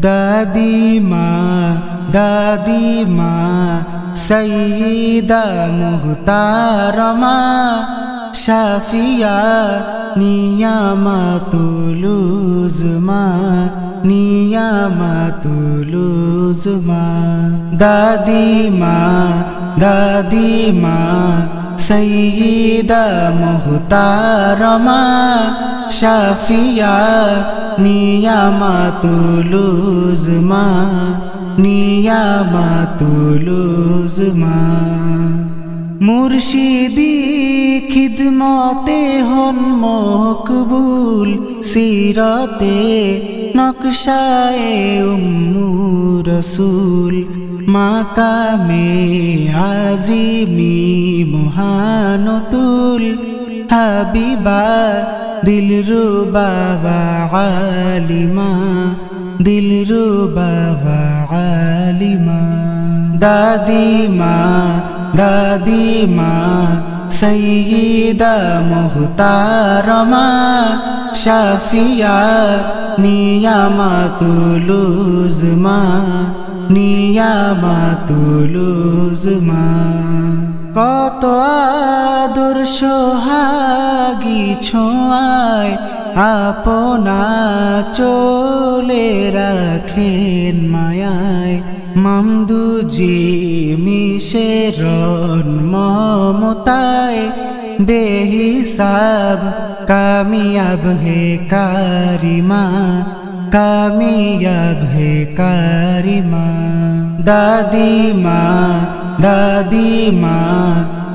দাদিমা দাদিমা সঈদা মুহতারমা শাফিয়া নিয়ামাতুলুজমা নিয়ামাতুলুজমা। দাদিমা দাদিমা সঈদা মুহতারমা শাফিয়া নিয়ামাতুলুজমা নিয়ামাতুলুজমা মুর্শিদি খিদমতে হন মকবুল সিরতে নকশায় উম্মু রসুল মাকামে আজিমি মহানতুল হাবিবা দিল রুবাবা আলিমা দিল রুবাবা আলিমা। দাদিমা দাদিমা, সঈদা মুহতারমা, শাফিয়া নিয়ামাতুলুজমা নিয়ামাতুলুজমা। কত আদর সোহাগি ছোঁয়ায় আপনা চলে রাখেন মায়ায় মামদুজি মিশে রন মমতায় বেহিসাব কামিয়াব হে কারিমা। কামিয়াব হে কারিমা। দাদিমা দাদিমা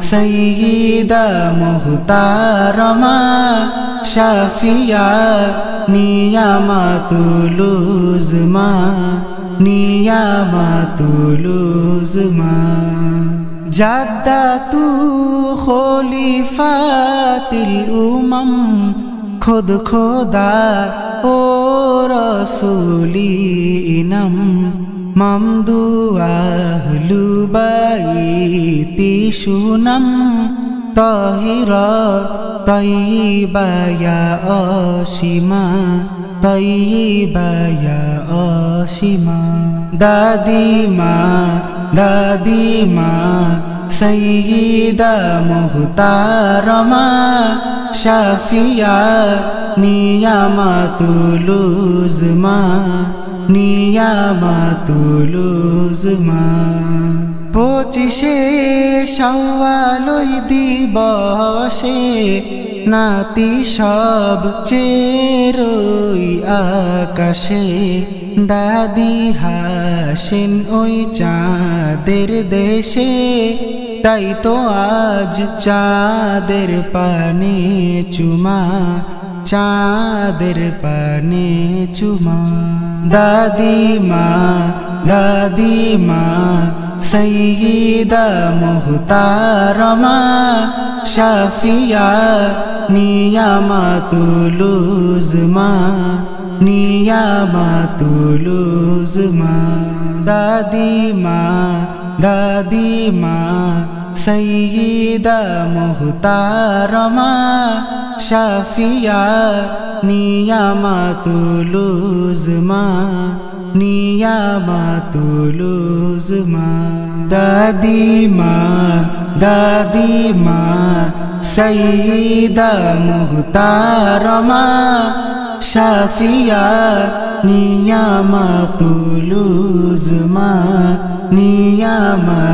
সঈদা মুহতারমা, শাফিয়া নিয়ামাতুলুজমা নিয়ামাতুলুজমা জাদ্দাতু খলিফাতিল উমাম, খুদ খোদা ও রসুলি ইনাম মামদু আহলু বাইতি সুনাম তহির তৈবায়া অসীমা তৈবায়া অসীমা দাদিমা দাদিমা সঈদা মুহতারমা শাফিয়া নিয়ামাতুলুজমা নিয়ামাতুলুজমা। পঁচিশে সওয়ালই দিবসে নাতি সব চেরই আকাশে, দাদি হাসেন ওই চাঁদের দেশে। তাই তো আজ চাঁদের পানে চুমা, চাঁদের পানে চুমা। দাদিমা দাদিমা সঈদা মুহতারমা শাফিয়া নিয়ামাতুলুজমা নিয়ামাতুলুজমা দাদিমা দাদিমা সঈদা মুহতারমা শাফিয়া নিয়ামাতুলুজমা নিয়ামাতুলুজমা দাদিমা দাদিমা সঈদা মুহতারমা শাফিয়া নিয়ামাতুলুজমা নিয়ামাতুলুজমা